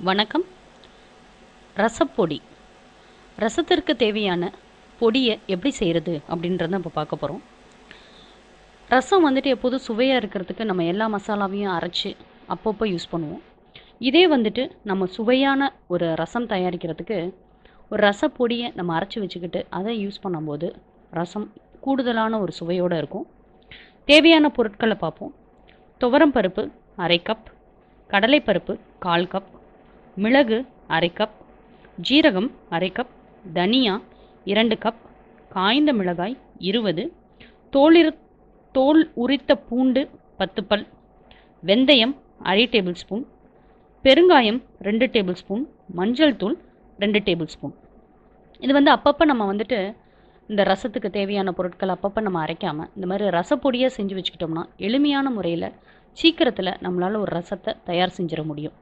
வணக்கம். ரசப்பொடி. ரசத்திற்கு தேவையான பொடியை எப்படி செய்கிறது அப்படின்றத நம்ம பார்க்க போகிறோம் ரசம் வந்துட்டு எப்போதும் சுவையாக இருக்கிறதுக்கு நம்ம எல்லா மசாலாவையும் அரைச்சி அப்பப்போ யூஸ் பண்ணுவோம். இதே வந்துட்டு நம்ம சுவையான ஒரு ரசம் தயாரிக்கிறதுக்கு ஒரு ரசப்பொடியை நம்ம அரைச்சி வச்சுக்கிட்டு அதை யூஸ் பண்ணும்போது ரசம் கூடுதலான ஒரு சுவையோடு இருக்கும். தேவையான பொருட்களை பார்ப்போம். துவரம் பருப்பு அரை கப் கடலைப்பருப்பு கால் கப் மிளகு அரை கப் ஜீரகம் அரை கப் தனியா இரண்டு கப் காய்ந்த மிளகாய் இருபது தோலிரு தோல் உரித்த பூண்டு பத்து பல் வெந்தயம் அரை டேபிள் ஸ்பூன் பெருங்காயம் ரெண்டு டேபிள் ஸ்பூன் மஞ்சள் தூள் ரெண்டு டேபிள் ஸ்பூன் இது வந்து அப்பப்போ நம்ம வந்துட்டு இந்த ரசத்துக்கு தேவையான பொருட்கள் அப்பப்போ நம்ம அரைக்காமல் இந்த மாதிரி ரசப்பொடியாக செஞ்சு வச்சுக்கிட்டோம்னா எளிமையான முறையில் சீக்கிரத்தில் நம்மளால் ஒரு ரசத்தை தயார் செஞ்சிட முடியும்.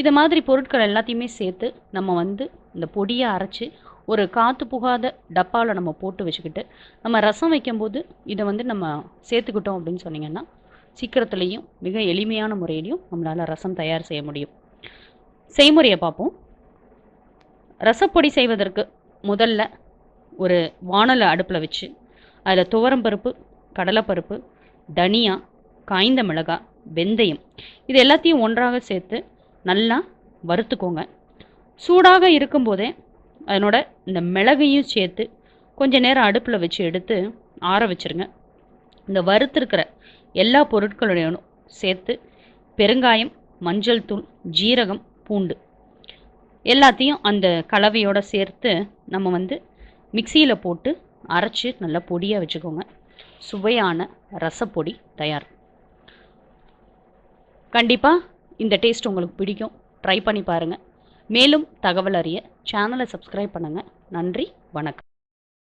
இது மாதிரி பொருட்கள் எல்லாத்தையுமே சேர்த்து நம்ம வந்து இந்த பொடியை அரைச்சி ஒரு காற்று புகாத டப்பாவில் நம்ம போட்டு வச்சுக்கிட்டு நம்ம ரசம் வைக்கும்போது இதை வந்து நம்ம சேர்த்துக்கிட்டோம் அப்படின்னு சொன்னிங்கன்னா சீக்கிரத்துலேயும் மிக எளிமையான முறையிலையும் நம்மளால் ரசம் தயார் செய்ய முடியும். செய்முறையை பார்ப்போம். ரசப்பொடி செய்வதற்கு முதல்ல ஒரு வானலை அடுப்பில் வச்சு அதில் துவரம்பருப்பு கடலைப்பருப்பு தனியா காய்ந்த மிளகாய் வெந்தயம். இது எல்லாத்தையும் ஒன்றாக சேர்த்து நல்லா வறுத்துக்கோங்க. சூடாக இருக்கும்போதே அதனோட இந்த மிளகையும் சேர்த்து கொஞ்ச நேரம் அடுப்பில் வச்சு எடுத்து ஆற வச்சுருங்க. இந்த வறுத்துருக்கிற எல்லா பொருட்களுடையும் சேர்த்து பெருங்காயம் மஞ்சள் தூள் ஜீரகம் பூண்டு எல்லாத்தையும் அந்த கலவையோடு சேர்த்து நம்ம வந்து மிக்சியில் போட்டு அரைச்சி நல்லா பொடியாக வச்சுக்கோங்க. சுவையான ரசப்பொடி தயார். கண்டிப்பாக இந்த டேஸ்ட் உங்களுக்கு பிடிக்கும். ட்ரை பண்ணி பாருங்கள் மேலும் தகவல் அறிய சேனலை சப்ஸ்கிரைப் பண்ணுங்கள் நன்றி வணக்கம்.